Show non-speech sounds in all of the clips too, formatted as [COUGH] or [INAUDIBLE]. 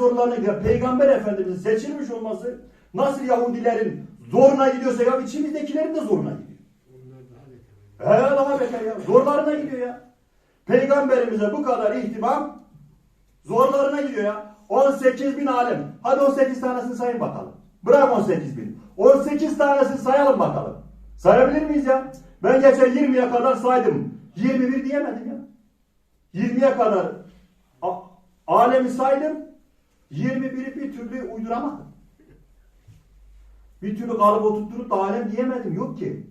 zorlarına gidiyor. Peygamber Efendimizin seçilmiş olması nasıl Yahudilerin zoruna gidiyorsa ya içimizdekilerin de zoruna gidiyor. He daha beter ya. Zorlarına gidiyor ya. Peygamberimize bu kadar ihtimam zorlarına gidiyor ya. 18 bin alem. Hadi 18 tanesini sayın bakalım. Bırak 18 bin. 18 tanesini sayalım bakalım. Sayabilir miyiz ya? Ben geçen 20'ye kadar saydım. 21 diyemedim ya. 20'ye kadar alemi saydım. 21'i bir türlü uyduramadım. Bir türlü kalıp oturtturup da alem diyemedim. Yok ki.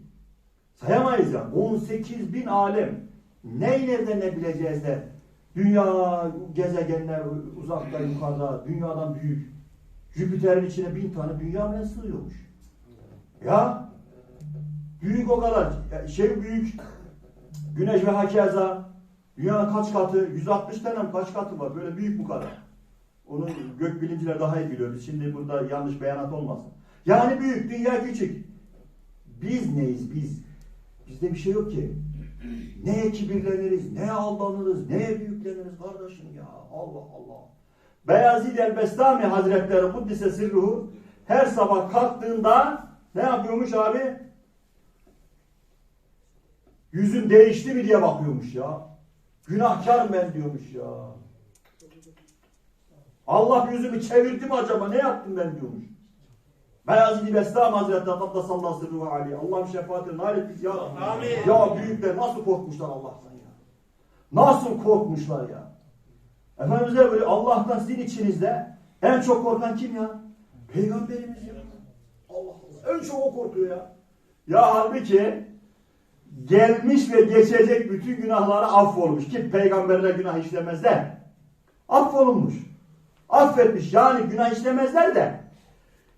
Sayamayız ya. 18 bin alem. Neyi nereden ne bileceğiz de dünya, gezegenler uzakta yukarıda, dünyadan büyük. Jüpiter'in içine bin tane dünya mı ne sığıyormuş? Ya büyük o kadar. Şey büyük. Güneş ve hakeza. Dünyanın kaç katı? 160 tane kaç katı var? Böyle büyük bu kadar. Onu gök bilimciler daha iyi biliyor. Şimdi burada yanlış beyanat olmasın. Yani büyük, dünya küçük. Biz neyiz biz? Bizde bir şey yok ki. Neye kibirleniriz, neye aldanırız, neye büyükleniriz kardeşim ya. Allah Allah. Beyazid el-Bestami Hazretleri Kuddise Sirruhu her sabah kalktığında ne yapıyormuş abi? Yüzün değişti mi diye bakıyormuş ya. Günahkarım ben diyormuş ya. Allah yüzümü çevirdi mi acaba ne yaptım ben diyormuş. Beyazid-i Bestami Hazretleri Kaddasallahu sırrı aleyhi. Allah'ım şefaatine nail et biz ya. Amin. Ya büyükler nasıl korkmuşlar Allah'tan ya. Nasıl korkmuşlar ya. Efendimiz'e böyle Allah'tan sizin içinizde en çok korkan kim ya? Peygamberimiz ya. Allah Allah. En çok o korkuyor ya. Ya halbuki gelmiş ve geçecek bütün günahları affolmuş. Ki peygamberler günah işlemezler. Affolunmuş. Affetmiş. Yani günah işlemezler de.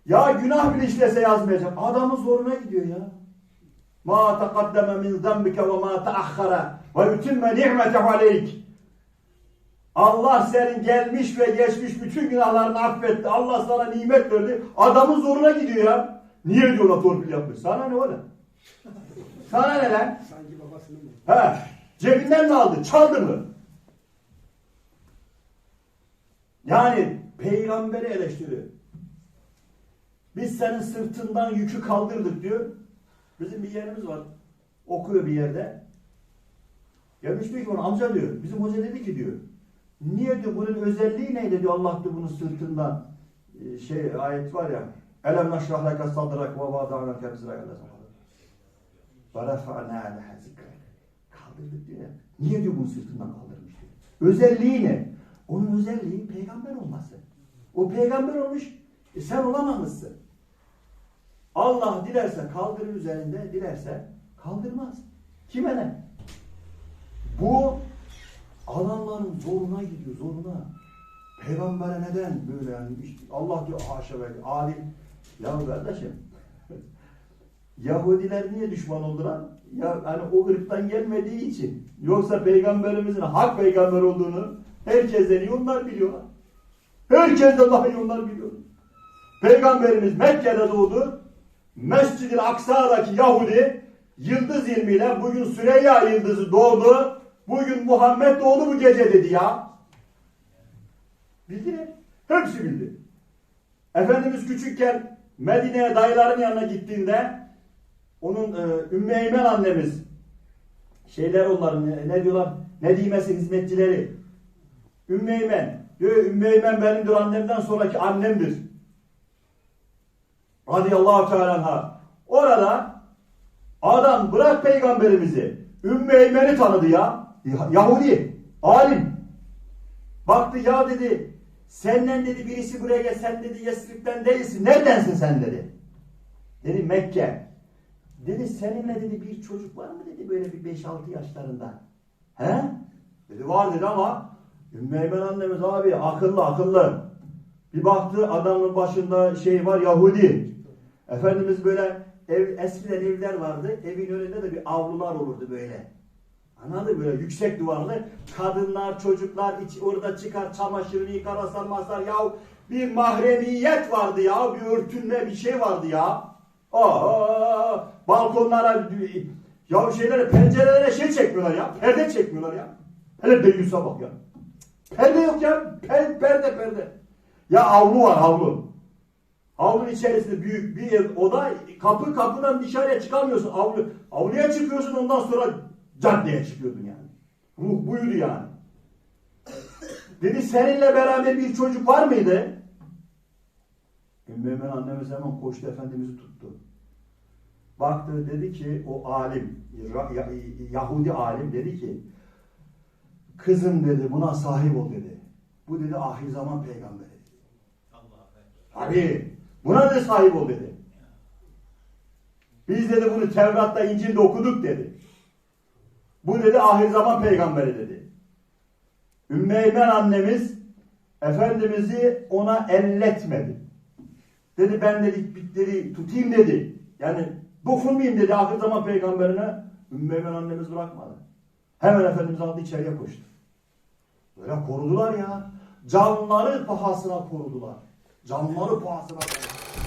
Ya günah bile işlese yazmayacak. Adamın zoruna gidiyor ya. Ma taqaddeme min zembike ve ma taahhara ve yutimme ni'metehu aleyk. Allah senin gelmiş ve geçmiş bütün günahlarını affetti. Allah sana nimet verdi. Adamın zoruna gidiyor ya. Niye diyorlar torpil yapmış? Sana ne oğlum? Sana ne lan? Sanki babasının mı? He, cebinden mi aldı? Çaldı mı? Yani peygamberi eleştiriyor. Biz senin sırtından yükü kaldırdık diyor. Bizim bir yerimiz var. Okuyor bir yerde. Gelmiş diyor ki ona amca diyor. Bizim hoca dedi ki diyor. Niye diyor bunun özelliği neydi diyor Allah diyor bunun sırtından e, şey ayet var ya. Elem neşrah leke sadrak ve vada'na kebzira ve rafa'na leha zikrek. Kaldırdık diyor. Niye diyor bunun sırtından kaldırmış diyor. Özelliği ne? Onun özelliği peygamber olması. O peygamber olmuş, e sen olamamışsın. Allah dilerse kaldırır üzerinde, dilerse kaldırmaz. Kime ne? Bu adamların zoruna gidiyor, zoruna. Peygambere neden böyle yani işte Allah diyor haşa ve adil. Ya kardeşim [LAUGHS] Yahudiler niye düşman oldular? Ya hani o ırktan gelmediği için. Yoksa peygamberimizin hak peygamber olduğunu herkesten iyi onlar biliyorlar. Herkesten daha iyi onlar biliyor. Peygamberimiz Mekke'de doğdu. Mescid-i Aksa'daki Yahudi yıldız ilmiyle bugün Süreyya yıldızı doğdu. Bugün Muhammed doğdu bu gece dedi ya. Bildiler. Hepsi bildi. Efendimiz küçükken Medine'ye dayıların yanına gittiğinde onun e, Ümmü Eymen annemiz şeyler onların ne, ne diyorlar ne diymesin hizmetçileri Ümmü Eymen diyor Ümmü Eymen benim diyor annemden sonraki annemdir. Radıyallahu teala. Orada adam bırak peygamberimizi Ümmü Eymen'i tanıdı ya. Yahudi alim. Baktı ya dedi senden dedi birisi buraya gel sen dedi Yesrib'den değilsin. Neredensin sen dedi. Dedi Mekke. Dedi seninle dedi bir çocuk var mı dedi böyle bir 5-6 yaşlarında. He? Dedi var dedi ama Ümmü Eymen annemiz abi akıllı akıllı. Bir baktı adamın başında şey var Yahudi. Efendimiz böyle ev, eskiden evler vardı. Evin önünde de bir avlular olurdu böyle. Anladın? Böyle yüksek duvarlı. Kadınlar, çocuklar iç, orada çıkar çamaşırını yıkar, asar masar. Ya bir mahremiyet vardı ya. Bir örtünme bir şey vardı ya. Aa, balkonlara ya şeylere pencerelere şey çekmiyorlar ya. Perde çekmiyorlar ya. Hele deyyusa bak ya. Perde yok ya. Per, perde perde. Ya avlu var avlu. Avlunun içerisinde büyük bir ev, oda, kapı kapıdan dışarıya çıkamıyorsun. Avlu, avluya çıkıyorsun ondan sonra caddeye çıkıyordun yani. Ruh buydu yani. Dedi seninle beraber bir çocuk var mıydı? Ümmü Eymen annemiz hemen koştu Efendimiz'i tuttu. Baktı dedi ki o alim, Yahudi alim dedi ki kızım dedi buna sahip ol dedi. Bu dedi ahir zaman peygamberi. Tabii. Buna da sahip ol dedi. Biz dedi bunu Tevrat'ta İncil'de okuduk dedi. Bu dedi ahir zaman peygamberi dedi. Ümmü Eymen annemiz Efendimiz'i ona elletmedi. Dedi ben dedi, dedi tutayım dedi. Yani dokunmayayım dedi ahir zaman peygamberine. Ümmü Eymen annemiz bırakmadı. Hemen Efendimiz aldı içeriye koştu. Böyle korudular ya. Canları pahasına korudular. Canları pahasına korudular.